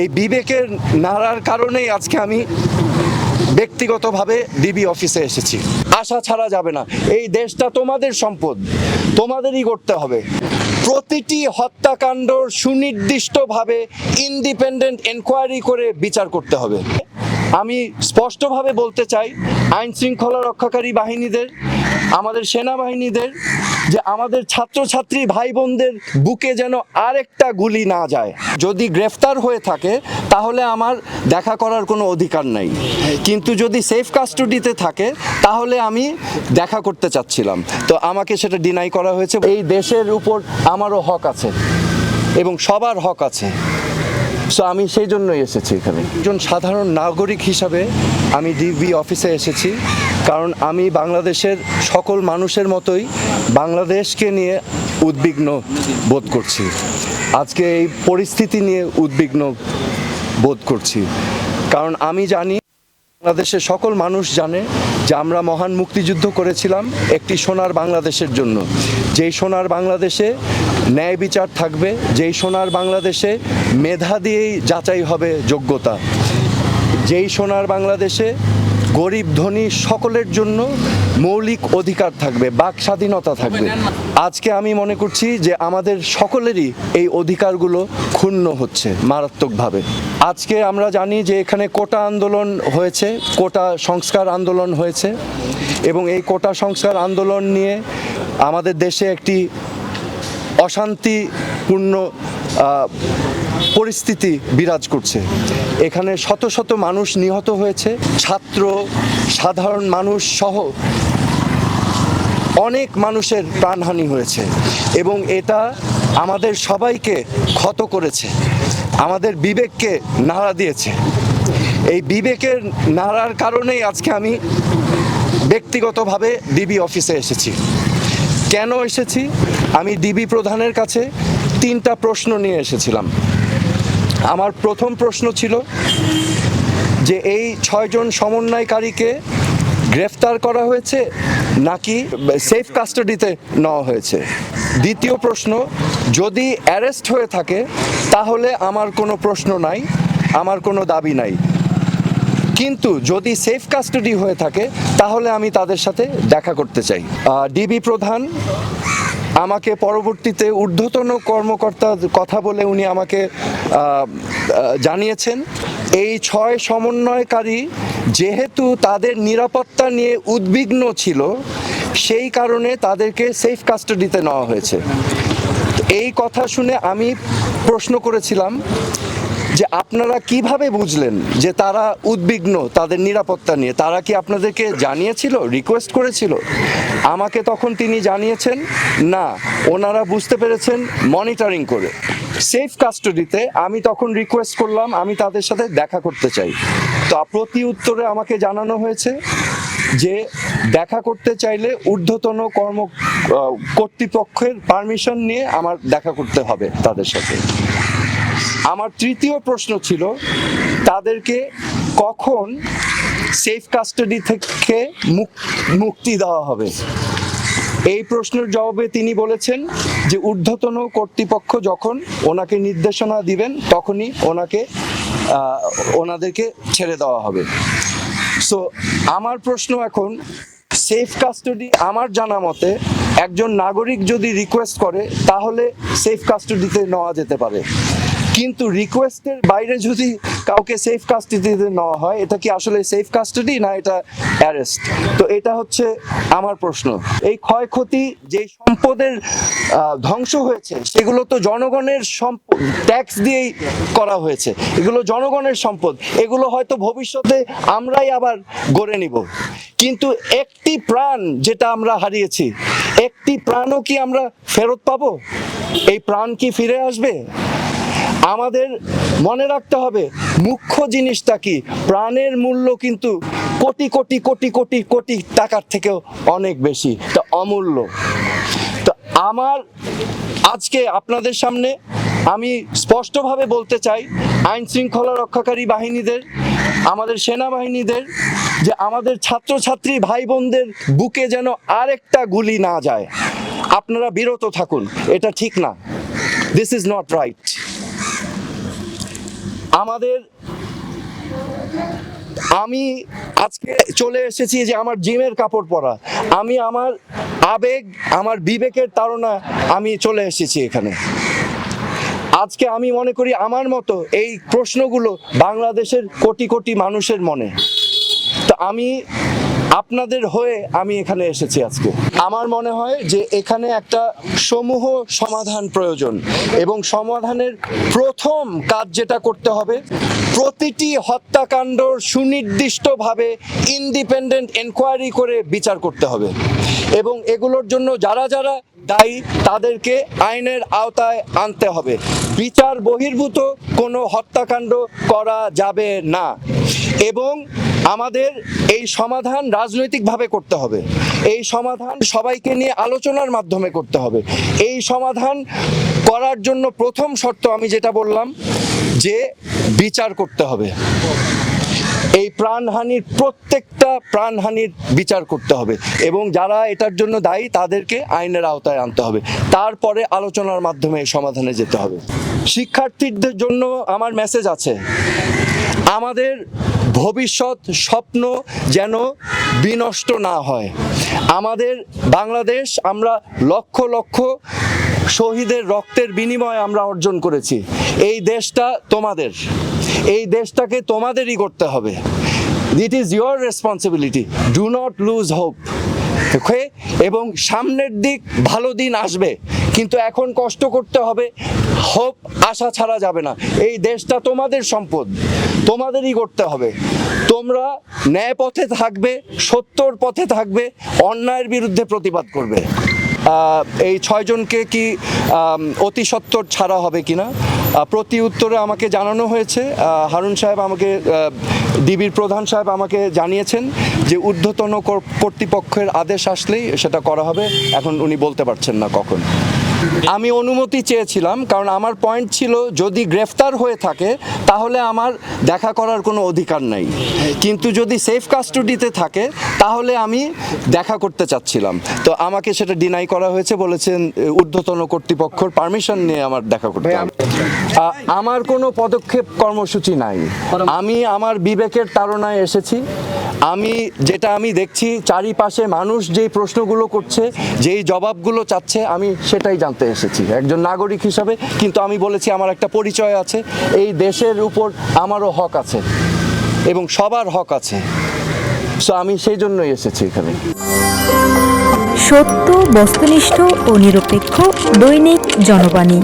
এই বিবেকের নাড়ার কারণেই আজকে আমি ব্যক্তিগতভাবে ডিবি অফিসে এসেছি। আশা ছাড়া যাবে না। এই দেশটা তোমাদের সম্পদ। তোমাদেরই করতে হবে। প্রতিটি হত্যাকাণ্ড সুনির্দিষ্টভাবে ইন্ডিপেন্ডেন্ট এনকোয়ারি করে বিচার করতে হবে। আমি স্পষ্টভাবে বলতে চাই, আইন শৃঙ্খলা রক্ষাকারী বাহিনীদের, আমাদের সেনাবাহিনীদের, যে আমাদের ছাত্রছাত্রী ভাই বোনদের বুকে যেন আরেকটা গুলি না যায়। যদি গ্রেফতার হয়ে থাকে, তাহলে আমার দেখা করার কোনো অধিকার নাই। কিন্তু যদি সেফ কাস্টডিতে থাকে, তাহলে আমি দেখা করতে চাচ্ছিলাম। তো আমাকে সেটা ডিনাই করা হয়েছে। এই দেশের উপর আমারও হক আছে এবং সবার হক আছে। সো আমি সেই জন্যই এসেছি এখানে। একজন সাধারণ নাগরিক হিসাবে আমি ডিবি অফিসে এসেছি, কারণ আমি বাংলাদেশের সকল মানুষের মতোই বাংলাদেশকে নিয়ে উদ্বিগ্ন বোধ করছি। আজকে এই পরিস্থিতি নিয়ে উদ্বিগ্ন বোধ করছি। কারণ আমি জানি বাংলাদেশের সকল মানুষ জানে যে আমরা মহান মুক্তিযুদ্ধ করেছিলাম একটি সোনার বাংলাদেশের জন্য। যেই সোনার বাংলাদেশে ন্যায় বিচার থাকবে, যেই সোনার বাংলাদেশে মেধা দিয়েই যাচাই হবে যোগ্যতা। যেই সোনার বাংলাদেশে গরিব ধনী সকলের জন্য মৌলিক অধিকার থাকবে, বাক স্বাধীনতা থাকবে। আজকে আমি মনে করছি যে আমাদের সকলেরই এই অধিকারগুলো ক্ষুণ্ণ হচ্ছে মারাত্মকভাবে। আজকে আমরা জানি যে এখানে কোটা আন্দোলন হয়েছে, কোটা সংস্কার আন্দোলন হয়েছে এবং এই কোটা সংস্কার আন্দোলন নিয়ে আমাদের দেশে একটি অশান্তিপূর্ণ পরিস্থিতি বিরাজ করছে। এখানে শত শত মানুষ নিহত হয়েছে, ছাত্র, সাধারণ মানুষ সহ অনেক মানুষের প্রাণহানি হয়েছে এবং এটা আমাদের সবাইকে ক্ষত করেছে, আমাদের বিবেককে নাড়া দিয়েছে। এই বিবেকের নাড়ার কারণেই আজকে আমি ব্যক্তিগতভাবে ডিবি অফিসে এসেছি। কেন এসেছি? আমি ডিবি প্রধানের কাছে তিনটা প্রশ্ন নিয়ে এসেছিলাম। আমার প্রথম প্রশ্ন ছিল যে এই ছয়জন সমন্বয়কারীকে গ্রেফতার করা হয়েছে নাকি সেফ কাস্টাডিতে নেওয়া হয়েছে? দ্বিতীয় প্রশ্ন, যদি অ্যারেস্ট হয়ে থাকে, তাহলে আমার কোনো প্রশ্ন নাই, আমার কোনো দাবি নাই। কিন্তু যদি সেফ কাস্টাডি হয়ে থাকে, তাহলে আমি তাদের সাথে দেখা করতে চাই। ডিবি প্রধান আমাকে পরবর্তীতে ঊর্ধ্বতন কর্মকর্তা কথা বলে উনি আমাকে জানিয়েছেন। এই ছয় সমন্বয়কারী যেহেতু তাদের নিরাপত্তা নিয়ে উদ্বিগ্ন ছিল, সেই কারণে তাদেরকে সেফ কাস্টাডিতে নেওয়া হয়েছে। এই কথা শুনে আমি প্রশ্ন করেছিলাম যে আপনারা কীভাবে বুঝলেন যে তারা উদ্বিগ্ন তাদের নিরাপত্তা নিয়ে? তারা কি আপনাদেরকে জানিয়েছিল রিকোয়েস্ট করেছিল? আমাকে তখন তিনি জানিয়েছেন, না, ওনারা বুঝতে পেরেছেন মনিটরিং করে। সেফ কাস্টডিতে আমি তখন রিকোয়েস্ট করলাম, আমি তাদের সাথে দেখা করতে চাই। তো প্রতি উত্তরে আমাকে জানানো হয়েছে যে দেখা করতে চাইলে ঊর্ধ্বতন কর্ম কর্তৃপক্ষের পারমিশন নিয়ে আমার দেখা করতে হবে তাদের সাথে। আমার তৃতীয় প্রশ্ন ছিল, তাদেরকে কখন সেফ কাস্টাডি থেকে মুক- মুক্তি দেওয়া হবে? এই প্রশ্নের জবাবে তিনি বলেছেন যে, ঊর্ধ্বতন কর্তৃপক্ষ যখন ওনাকে নির্দেশনা দিবেন, তখনই ওনাকে ওনাদেরকে ছেড়ে দেওয়া হবে। সো আমার প্রশ্ন এখন সেফ কাস্টাডি আমার জানা মতে, একজন নাগরিক যদি রিকোয়েস্ট করে, তাহলে সেফ কাস্টাডিতে নেওয়া যেতে পারে। কিন্তু রিকোয়েস্টের বাইরে যদি কাউকে সেফ কাস্টাডিতে নেওয়া হয়, এটা কি আসলে সেফ কাস্টাডি না এটা অ্যারেস্ট তো এটা হচ্ছে আমার প্রশ্ন। এই ক্ষয়ক্ষতি যে সম্পদের ধ্বংস হয়েছে, সেগুলো তো জনগণের সম্পদ ট্যাক্স দিয়েই করা হয়েছে। এগুলো জনগণের সম্পদ। এগুলো হয়তো ভবিষ্যতে আমরাই আবার গড়ে নিব। কিন্তু একটি প্রাণ যেটা আমরা হারিয়েছি, একটি প্রাণও কি আমরা ফেরত পাবো? এই প্রাণ কি ফিরে আসবে? আমাদের মনে রাখতে হবে, মুখ্য জিনিসটা কি? প্রাণের মূল্য কিন্তু কোটি কোটি কোটি কোটি কোটি টাকার থেকেও অনেক বেশি, তা অমূল্য। তো আমার আজকে আপনাদের সামনে আমি স্পষ্টভাবে বলতে চাই, আইন শৃঙ্খলা রক্ষাকারী বাহিনীদের, আমাদের সেনাবাহিনীদের, যে আমাদের ছাত্রছাত্রী ভাই বোনদের বুকে যেন আরেকটা গুলি না যায়। আপনারা বিরত থাকুন, এটা ঠিক না। দিস ইজ নট রাইট আমাদের, আমি আজকে চলে এসেছি যে আমার জিমের কাপড় পরা। আমি আমার আবেগ, আমার বিবেকের তাড়না আমি চলে এসেছি এখানে। আজকে আমি মনে করি আমার মতো এই প্রশ্নগুলো বাংলাদেশের কোটি কোটি মানুষের মনে। তো আমি আপনাদের হয়ে আমি এখানে এসেছি আজকে। আমার মনে হয় যে এখানে একটা সমূহ সমাধান প্রয়োজন এবং সমাধানের প্রথম কাজ যেটা করতে হবে, প্রতিটি হত্যাকাণ্ড সুনির্দিষ্টভাবে ইন্ডিপেন্ডেন্ট এনকোয়ারি করে বিচার করতে হবে এবং এগুলোর জন্য যারা যারা দায়ী তাদেরকে আইনের আওতায় আনতে হবে। বিচার বহির্ভূত কোনো হত্যাকাণ্ড করা যাবে না এবং আমাদের এই সমাধান রাজনৈতিকভাবে করতে হবে। এই সমাধান সবাইকে নিয়ে আলোচনার মাধ্যমে করতে হবে। এই সমাধান করার জন্য প্রথম শর্ত আমি যেটা বললাম যে বিচার করতে হবে। এই প্রাণহানির প্রত্যেকটা প্রাণহানির বিচার করতে হবে এবং যারা এটার জন্য দায়ী তাদেরকে আইনের আওতায় আনতে হবে। তারপরে আলোচনার মাধ্যমে এই সমাধানে যেতে হবে। শিক্ষার্থীদের জন্য আমার মেসেজ আছে। আমাদের ভবিষ্যৎ স্বপ্ন যেন বিনষ্ট না হয়। আমাদের বাংলাদেশ আমরা লক্ষ লক্ষ শহীদের রক্তের বিনিময়ে আমরা অর্জন করেছি। এই দেশটা তোমাদের। এই দেশটাকে তোমাদেরই করতে হবে। It is your responsibility do not lose hope এবং সামনের দিক ভালো দিন আসবে। কিন্তু এখন কষ্ট করতে হবে। হোপ আশা ছাড়া যাবে না। এই দেশটা তোমাদের সম্পদ। তোমাদেরই করতে হবে। তোমরা ন্যায় পথে থাকবে, সত্যর পথে থাকবে, অন্যায়ের বিরুদ্ধে প্রতিবাদ করবে। এই ছয়জনকে কি অতি সত্বর ছাড়া হবে কিনা? প্রতি উত্তরে আমাকে জানানো হয়েছে। হারুন সাহেব আমাকে ডিবির প্রধান সাহেব আমাকে জানিয়েছেন যে ঊর্ধ্বতন কর্তৃপক্ষের আদেশ আসলেই সেটা করা হবে। এখন উনি বলতে পারছেন না কখন। আমি অনুমতি চেয়েছিলাম, কারণ আমার পয়েন্ট ছিল যদি গ্রেফতার হয়ে থাকে, তাহলে আমার দেখা করার কোনো অধিকার নাই। কিন্তু যদি সেফ কাস্টডিতে থাকে, তাহলে আমি দেখা করতে চাচ্ছিলাম। তো আমাকে সেটা ডিনাই করা হয়েছে বলেছেন ঊর্ধ্বতন কর্তৃপক্ষর পারমিশন নিয়ে আমার দেখা করতে। আমার কোনো পদক্ষেপ কর্মসূচি নাই। আমি আমার বিবেকের তাড়নায় এসেছি। আমি, যেটা আমি দেখছি, চারিপাশে মানুষ যেই প্রশ্নগুলো করছে, যেই জবাবগুলো চাচ্ছে, আমি সেটাই জানতে এসেছি। একজন নাগরিক হিসাবে, কিন্তু আমি বলেছি আমার একটা পরিচয় আছে, এই দেশের উপর আমারও হক আছে, এবং সবার হক আছে। সো আমি সেই জন্যই এসেছি এখানে। সত্য, বস্তুনিষ্ঠ ও নিরপেক্ষ দৈনিক জনবাণী।